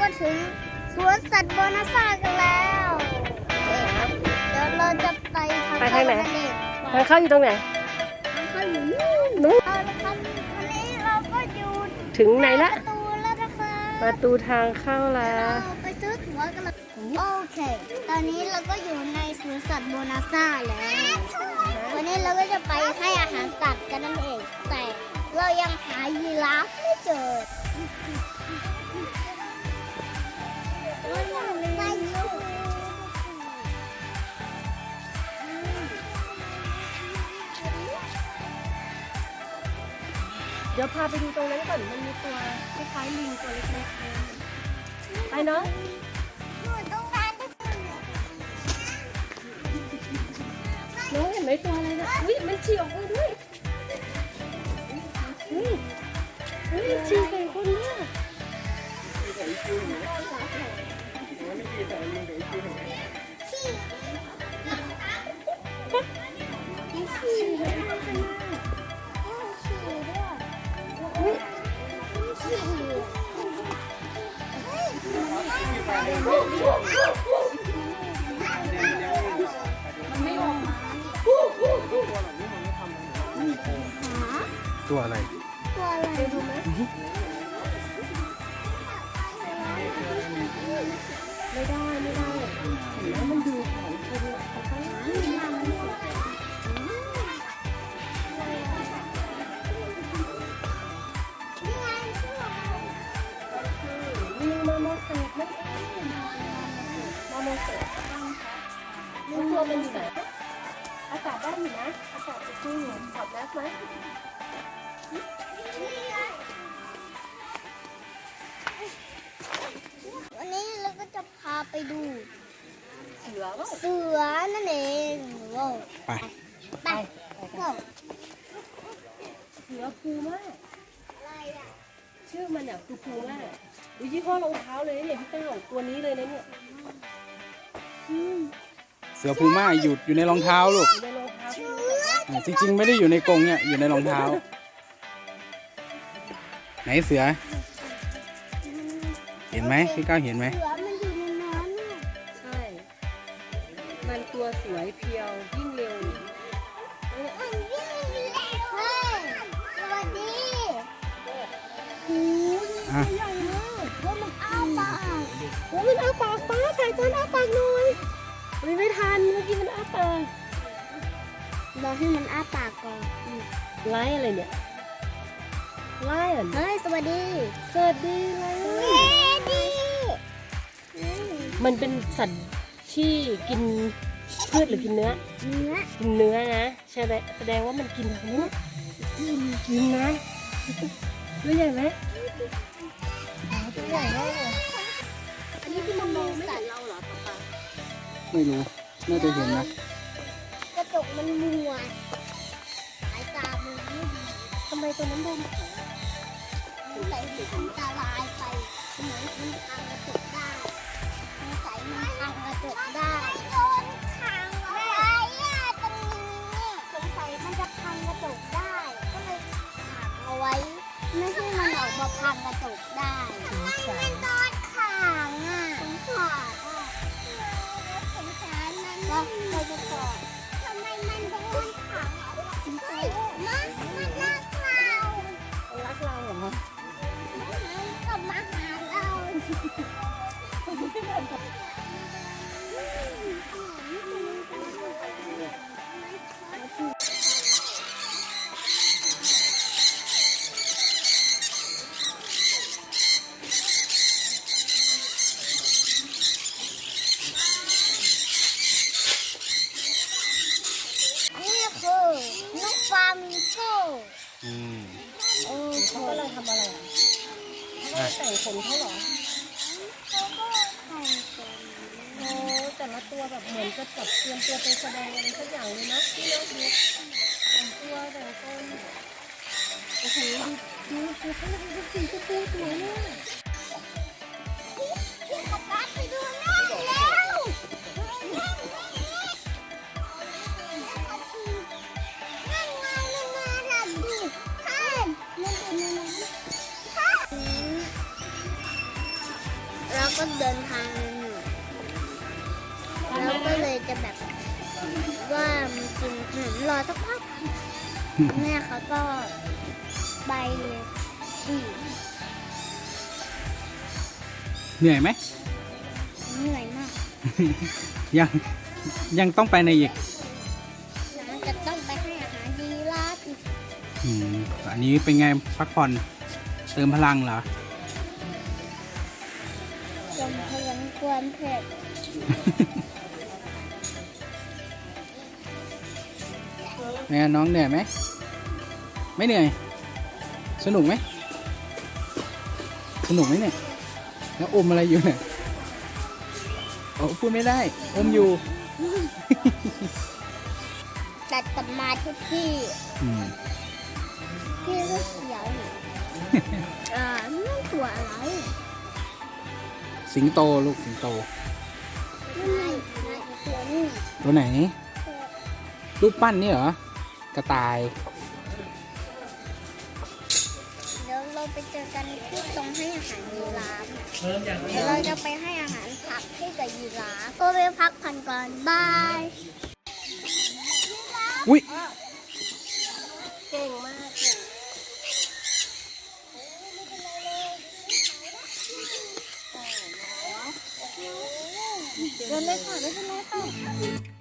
ก็ถึงสวนสัตว์โบนาซ่ากันแล้วเดี๋ยวเราจะไปทางไปทางไหน เข้กัเองทางเข้าอยู่ตรงไหน ทางเข้าอยู่นู่นนู้นเอาละครับวันนี้เราก็อยู่ถึงไหนละประตูแล้วนะคะประตูทางเข้าแล้เราวไปซื้อตั๋วกันเลยโอเค ตอนนี้เราก็อยู่ในสวนสัตว์โบนาซ่าแล้ว วันนี้เราก็จะไปให้อาหารสัตว์กันนั่นเอง แต่เรายังหายีราฟไม่เจอไปอยู่ เดี๋ยวพาไปดูตรงนั้นก่อน มันมีตัวคล้ายๆลิงตัวเล็กๆ ไปเนาะน้องเห็นไหมตัวอะไรนะอุ้ยมันฉี่ออกมาด้วยอุ้ยอุ้ยฉี่ใส่คนเนี่ย มีฉี่ด้วยมีฉี่ด้วยอุ๊ยมีฉี่มันไม่ออกมาตัวอะไร ตัวอะไรดูไหม ไม่ได้ไม่ได้เห็นไหมมันดูของคนอะเขาต้องนี่มันนี่ไงชื่ออะไรลิงมาโมเสกนั่นเองมาโมเสกรู้ตัวมันอยู่ไหนอากาศได้อยู่นะอากาศจะชุ่มถอดแมสไหมวันนี้ ก็จะพาไปดู เสือก็เสือนั่นเองว้าวไป ไปว้าวเสือพูม่าชื่อมันอะคือพูม่าดูยี่ห้อรองเท้าเลยเนี่ยพี่เต้าตัวนี้เลยนะเนี่ยเสือพูม่าอยู่อยู่ในรองเท้าลูกอยู่ในรองเท้าอ่าจริง ๆ ไม่ได้อยู่ในกรงเนี่ยอยู่ในรองเท้า ไหนเสือ เห็นไหมพี่ก้าวเห็นไหมเสือ ตัวสวยเพียวยิ่งเร็วมันวิ่งเร็วเฮ้ยสวัสดีโอ้ยอะใหญ่มากว่ามันอ้าปากโอ้ยมันอ้าปากป้าไก่ตอนอ้าปากหน่อยมันไม่ทันเมื่อกี้มันอ้าปากรอให้มันอ้าปากก่อนอืมไล่อะไรเนี่ยไล่เหรอเฮ้ยสวัสดีสวัสดีไล่สวัสดีอืมมันเป็นสัตว์ที่กิน พืชหรือกินเนื้อ เนื้อกินเนื้อนะใช่ไหมแสดงว่ามันกินอะไรเนี่ยกินกินนะตัวใหญ่ไหมตัวใหญ่มากเลยอันนี้คือมันมองสัตว์เราเหรอป๊าป๊าไม่รู้น่าจะเห็นนะกระจกมันมัวสายตามันไม่ดีทำไมตัวนั้นโดนสงสัยมันอันตรายไปเหมือนมันพังกระจกาพังกระจกได้ทำไมมันโดนขังอะสงสารอะสงสารมันแล้วใครจะกอดทำไมมันโดนขัง กำลังทำอะไรอะเขากำลังแต่งขนเขาเหรอเขาก็แข่งกันโอ้แต่ละตัวแบบเหมือนจะจับเตรียมตัวไปแสดงอะไรสักอย่างเลยนะที่เลืองดูแต่งตัวแต่งคนโอ้โหดูดูดูเขาเป็นสีชมพูสวยมาก ก็เดินทางเหนื่อยเราก็เลยจะแบบว่ามันกินขนมรอสักพักแม่เขาก็ไปเลยขี่เหนื่อยไหมเหนื่อยมากยังยังต้องไปในอีกเราจะต้องไปให้อาหารยีราฟอีกอืมอันนี้เป็นไงพักผ่อนเติมพลังเหรอ แม่น้องเหนื่อยไหม ไม่เหนื่อย สนุกไหม สนุกไหมเนี่ย แล้วอมอะไรอยู่เนี่ยโอ้พูดไม่ได้ อมอยู่แต่กลับมาทุกที่อืมที่ก็เขียวอยู่อ่านั่นตัวอะไร สิงโตลูกสิงโตนั่นไงตัวนี้ ตัวไหน รูปปั้นนี่เหรอ กระต่าย เดี๋ยวเราไปเจอกันที่ตรงให้อาหารยีราฟเดี๋ยวเราจะไปให้อาหารผักให้กับยีราฟก็ไปพักผ่อนก่อนบายอุ้ยเก่งมาก เดินเลยค่ะไม่เป็นไรค่ะ